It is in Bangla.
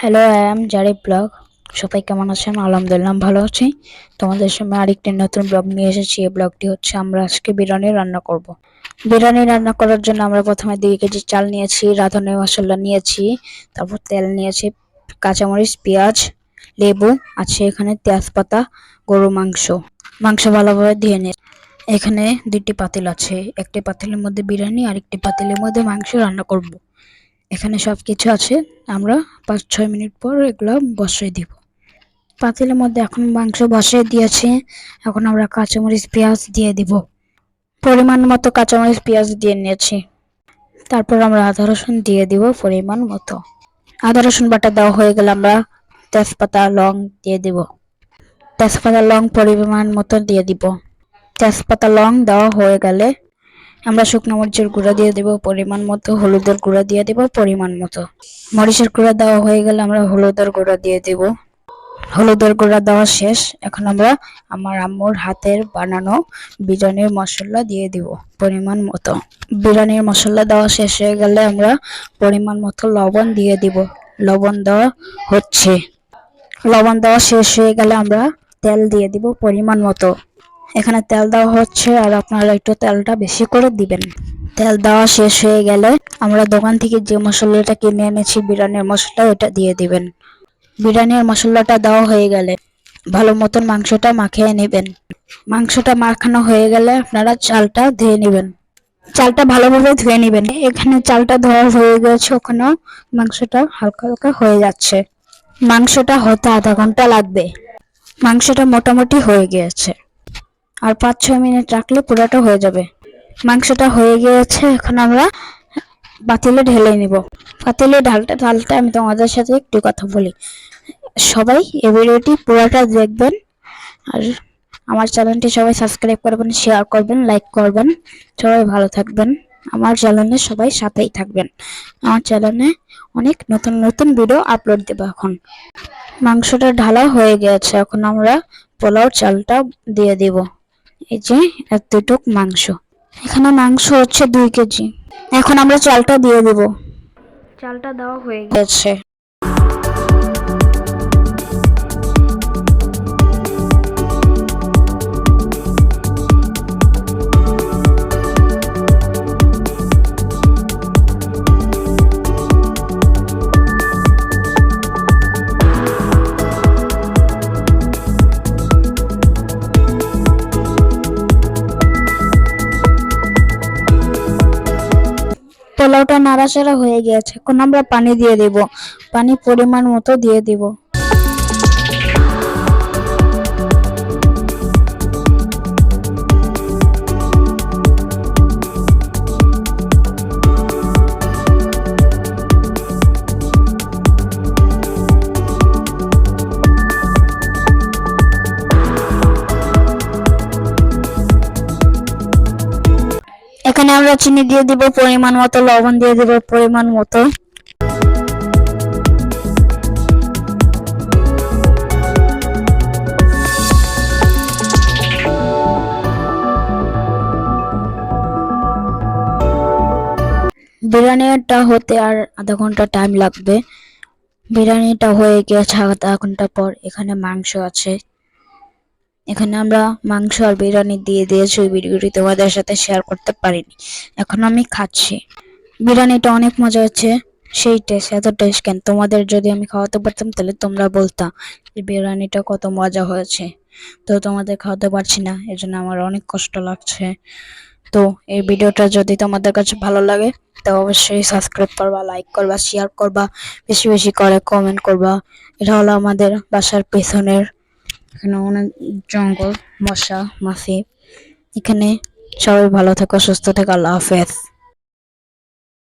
Hello I am Jari blog সবাই কেমন আছেন? আলহামদুলিল্লাহ ভালো আছি। তোমাদের সামনে আরেকটি নতুন ব্লগ নিয়ে এসেছি। এই ব্লগটি হচ্ছে আমরা আজকে বিরিয়ানি রান্না করব। বিরিয়ানি রান্না করার জন্য আমরা প্রথমে দুই কেজি চাল নিয়েছি, রাঁধুনি মশলা নিয়েছি, তারপর তেল নিয়েছি, কাঁচামরিচ, পেঁয়াজ, লেবু, আছে এখানে তেজপাতা, গরু মাংস। মাংস ভালোভাবে ধুয়ে নিয়ে এখানে দুইটি পাতিল আছে। একটি পাতিলের মধ্যে বিরিয়ানি আর একটি পাতিলের মধ্যে মাংস রান্না করব। এখানে সব কিছু আছে। আমরা পাঁচ, ছয় মিনিট পর এগুলো বসিয়ে দিব। পাতিলের মধ্যে এখন মাংস বসিয়ে দিয়েছি। এখন আমরা কাঁচামরিচ, পেঁয়াজ দিয়ে দিব। পরিমাণ মতো কাঁচামরিচ, পেঁয়াজ দিয়ে নিয়েছি। তারপর আমরা আদা, রসুন দিয়ে দিব পরিমাণ মতো। আদা, রসুন বাটা দেওয়া হয়ে গেলে আমরা তেজপাতা, লং দিয়ে দিব। তেজপাতা, লং পরিমাণ মতো দিয়ে দিব। তেজপাতা, লং দেওয়া হয়ে গেলে আমরা শুকনো মরিচের গুঁড়া দিয়ে দেব, পরিমাণ মতো, হলুদের গুঁড়া দিয়ে দেব, পরিমাণ মতো। মরিচের গুঁড়া দেওয়া হয়ে গেলে আমরা হলুদের গুঁড়া দিয়ে দেব। হলুদের গুঁড়া দেওয়া শেষ। এখন আমরা আমার আম্মুর হাতের বানানো বিরিয়ানির মশলা দিয়ে দিব, পরিমাণ মতো। বিরিয়ানির মশলা দেওয়া শেষ হয়ে গেলে আমরা পরিমাণ মতো লবণ দিয়ে দিব। লবণ দেওয়া হচ্ছে। লবণ দেওয়া শেষ হয়ে গেলে আমরা তেল দিয়ে দিব, পরিমাণ মতো। এখানে তেল দেওয়া হচ্ছে আর আপনারা একটু তেলটা বেশি করে দিবেন। তেল দেওয়া শেষ হয়ে গেলে আমরা দোকান থেকে যে মশলাটা কিনে এনেছি, বিরিয়ানির মশলা ওটা দিয়ে দিবেন। বিরিয়ানির মশলাটা দেওয়া হয়ে গেলে ভালো মতন মাংসটা মাখিয়ে নেবেন। মাংসটা মাখানো হয়ে গেলে আপনারা চালটা ধুয়ে নেবেন। চালটা ভালোভাবে ধুয়ে নেবেন। এখানে চালটা ধোয়া হয়ে গেছে ওখানেও মাংসটা হালকা হালকা হয়ে যাচ্ছে। মাংসটা হতে আধা ঘণ্টা লাগবে। মাংসটা মোটামুটি হয়ে গিয়েছে। আর পাঁচ, ছয় মিনিট রাখলে পুরোটা হয়ে যাবে। মাংসটা হয়ে গিয়েছে, এখন আমরা পাতিলে ঢেলে নিব। পাতিলে ঢালতে ঢালতে আমি তোমাদের সাথে একটু কথা বলি। সবাই এই ভিডিওটি পুরোটা দেখবেন, আর আমার চ্যানেলটি সবাই সাবস্ক্রাইব করবেন শেয়ার করবেন লাইক করবেন। সবাই ভালো থাকবেন। আমার চ্যানেলে সবাই সাথেই থাকবেন। আমার চ্যানেলে অনেক নতুন নতুন ভিডিও আপলোড দেবো এখন। মাংসটা ঢালা হয়ে গেছে এখন আমরা পোলাও চালটা দিয়ে দেব। এই যে এতটুক মাংস। এখানে মাংস হচ্ছে দুই কেজি। এখন আমরা চালটা দিয়ে দেব। চালটা দেওয়া হয়ে গেছে। পোলাওটা নাড়াচাড়া হয়ে গেছে। এখন আমরা পানি দিয়ে দেব। পানি পরিমাণ মতো দিয়ে দেব। এখানে আমরা চিনি দিয়ে দিব, পরিমাণ মতো লবণ দিয়ে দিব, পরিমাণ মতো। বিরিয়ানিটা হতে আর আধা ঘণ্টা টাইম লাগবে। বিরিয়ানিটা হয়ে গেছে আধা ঘণ্টা পর এখানে মাংস আছে। এখানে আমরা মাংস আর বিরিয়ানি দিয়ে দিয়েছি ওই ভিডিওটি তোমাদের সাথে শেয়ার করতে পারিনি, এখন আমি খাচ্ছি। বিরিয়ানিটা অনেক মজা হচ্ছে, সেই টেস্ট এত টেস্ট কেন? তোমাদের যদি আমি খাওয়াতে পারতাম, তাহলে তোমরা বলতা যে বিরিয়ানিটা কত মজা হয়েছে। তো তোমাদের খাওয়াতে পারছি না, এজন্য আমার অনেক কষ্ট লাগছে। তো এই ভিডিওটা যদি তোমাদের কাছে ভালো লাগে, তো অবশ্যই সাবস্ক্রাইব করবা লাইক করবা শেয়ার করবা, বেশি বেশি করে কমেন্ট করবা। এটা হলো আমাদের বাসার পেছনের এখানে অনেক জঙ্গল মশা মাছি। এখানে সবাই ভালো থাকো সুস্থ থাকো আল্লাহ হাফেজ।